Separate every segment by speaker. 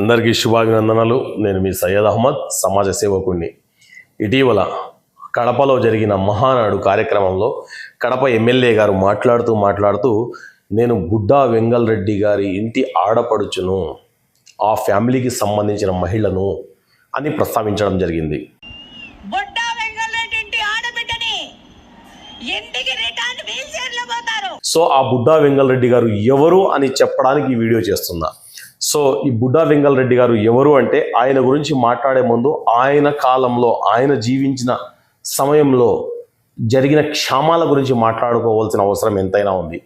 Speaker 1: అందరికీ శుభాభినందనలు. నేను మీ సయ్యద్ అహ్మద్ సమాజ సేవకుడిని ఇటీవల కడపలో జరిగిన మహానాడు కార్యక్రమంలో కడప ఎమ్మెల్యే గారు మాట్లాడుతూ మాట్లాడుతూ నేను బుడ్డా వెంగల్ రెడ్డి గారి ఇంటి ఆడపడుచును ఆ ఫ్యామిలీకి సంబంధించిన మహిళను అని ప్రస్తావించడం జరిగింది. సో ఆ బుడ్డా వెంగల్ రెడ్డి గారు ఎవరు అని చెప్పడానికి ఈ వీడియో చేస్తున్నా. సో ఈ బుడ్డా వెంగళరెడ్డి గారు ఎవరు అంటే ఆయన గురించి మాట్లాడే ముందు ఆయన కాలంలో ఆయన జీవించిన సమయంలో జరిగిన క్షామాల గురించి మాట్లాడుకోవాల్సిన అవసరం ఎంతైనా ఉంది.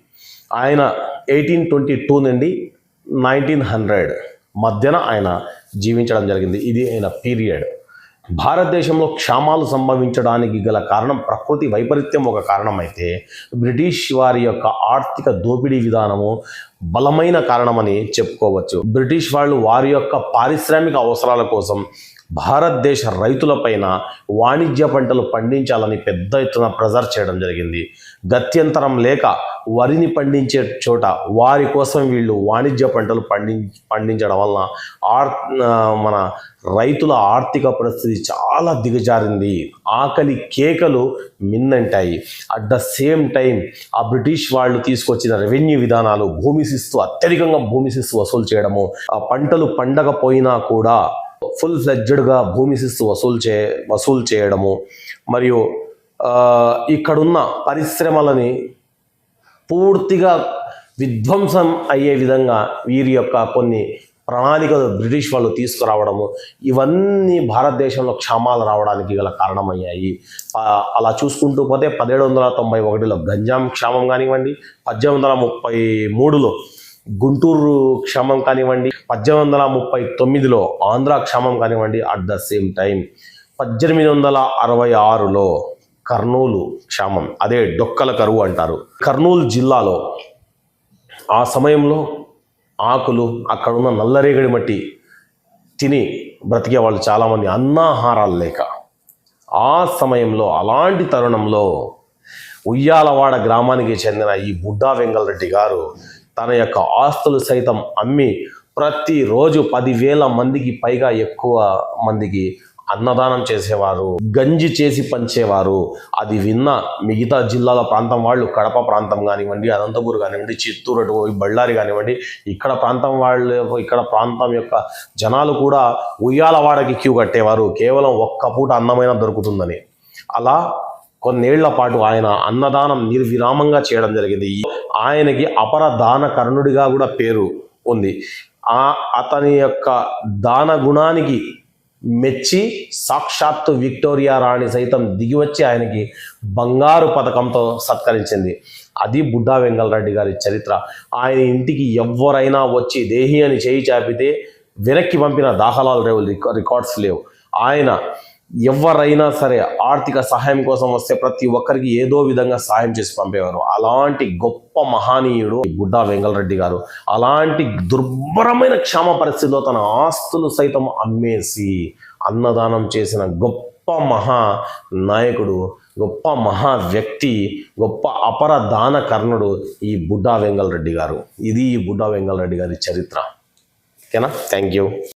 Speaker 1: ఆయన ఎయిటీన్ ట్వంటీ టూ నుండి నైన్టీన్ హండ్రెడ్ మధ్యన ఆయన జీవించడం జరిగింది. ఇది ఆయన పీరియడ్. భారతదేశంలో క్షామాలు సంభవించడానికి గల కారణం ప్రకృతి వైపరీత్యం ఒక కారణమైతే బ్రిటిష్ వారి యొక్క ఆర్థిక దోపిడీ విధానము బలమైన కారణమని చెప్పుకోవచ్చు. బ్రిటిష్ వాళ్ళు వారి యొక్క పారిశ్రామిక అవసరాల కోసం భారతదేశ రైతులపైన వాణిజ్య పంటలు పండించాలని పెద్ద ఎత్తున ప్రెజర్ చేయడం జరిగింది. గత్యంతరం లేక వరిని పండించే చోట వారి కోసం వీళ్ళు వాణిజ్య పంటలు పండి పండించడం వలన ఆర్ మన రైతుల ఆర్థిక పరిస్థితి చాలా దిగజారింది. ఆకలి కేకలు మిన్నంటాయి. అట్ ద సేమ్ టైం ఆ బ్రిటిష్ వాళ్ళు తీసుకొచ్చిన రెవెన్యూ విధానాలు భూమి శిస్తు అత్యధికంగా భూమి శిస్తు వసూలు చేయడము ఆ పంటలు పండకపోయినా కూడా ఫుల్ ఫ్లెడ్జ్డ్గా భూమి శిస్తు వసూలు చే వసూలు చేయడము మరియు ఇక్కడున్న పరిశ్రమలని పూర్తిగా విధ్వంసం అయ్యే విధంగా వీరి యొక్క కొన్ని ప్రణాళికలు బ్రిటిష్ వాళ్ళు తీసుకురావడము ఇవన్నీ భారతదేశంలో క్షామాలు రావడానికి గల కారణమయ్యాయి. అలా చూసుకుంటూ పోతే పదిహేడు వందల తొంభై ఒకటిలో గంజాం క్షామం కానివ్వండి పద్దెనిమిది వందల ముప్పై మూడులో గుంటూరు క్షమం కానివ్వండి పద్దెనిమిది వందల ముప్పై తొమ్మిదిలో ఆంధ్ర క్షమం కానివ్వండి అట్ ద సేమ్ టైం పద్దెనిమిది వందల అరవై ఆరులో కర్నూలు క్షామం అదే డొక్కల కరువు అంటారు. కర్నూలు జిల్లాలో ఆ సమయంలో ఆకులు అక్కడున్న నల్లరేగడి మట్టి తిని బ్రతికే వాళ్ళు చాలామంది అన్నాహారాలు లేక ఆ సమయంలో అలాంటి తరుణంలో ఉయ్యాలవాడ గ్రామానికి చెందిన ఈ బుడ్డా వెంగళరెడ్డి గారు తన యొక్క ఆస్తులు సైతం అమ్మి ప్రతిరోజు పదివేల మందికి పైగా ఎక్కువ మందికి అన్నదానం చేసేవారు గంజి చేసి పంచేవారు. అది విన్న మిగతా జిల్లాల ప్రాంతం వాళ్ళు కడప ప్రాంతం కానివ్వండి అనంతపూర్ కానివ్వండి చిత్తూరు అటు పోయి బళ్ళారి కానివ్వండి ఇక్కడ ప్రాంతం వాళ్ళు ఇక్కడ ప్రాంతం యొక్క జనాలు కూడా ఉయ్యాలవాడకి క్యూ కట్టేవారు. కేవలం ఒక్క పూట అన్నమైన దొరుకుతుందని. అలా కొన్నేళ్ళ పాటు ఆయన అన్నదానం నిర్విరామంగా చేయడం జరిగింది. ఆయనకి అపర దాన కర్ణుడిగా కూడా పేరు ఉంది. ఆ అతని యొక్క దాన గుణానికి మెచ్చి సాక్షాత్తు విక్టోరియా రాణి సైతం దిగివచ్చి ఆయనకి బంగారు పథకంతో సత్కరించింది. అది బుడ్డా వెంగళరెడ్డి గారి చరిత్ర. ఆయన ఇంటికి ఎవరైనా వచ్చి దేహి అని చేయి చాపితే వెనక్కి పంపిన దాఖలాలు రేవు రికార్డ్స్ లేవు. ఆయన ఎవరైనా సరే ఆర్థిక సహాయం కోసం వస్తే ప్రతి ఒక్కరికి ఏదో విధంగా సహాయం చేసి పంపేవారు. అలాంటి గొప్ప మహానీయుడు బుడ్డా వెంగళరెడ్డి గారు. అలాంటి దుర్భరమైన క్షామ పరిస్థితిలో తన ఆస్తులు సైతం అమ్మేసి అన్నదానం చేసిన గొప్ప మహా నాయకుడు గొప్ప మహా వ్యక్తి గొప్ప అపర దాన కర్ణుడు ఈ బుడ్డా వెంగళరెడ్డి గారు. ఇది ఈ బుడ్డా వెంగళరెడ్డి గారి చరిత్ర. ఓకేనా? Thank you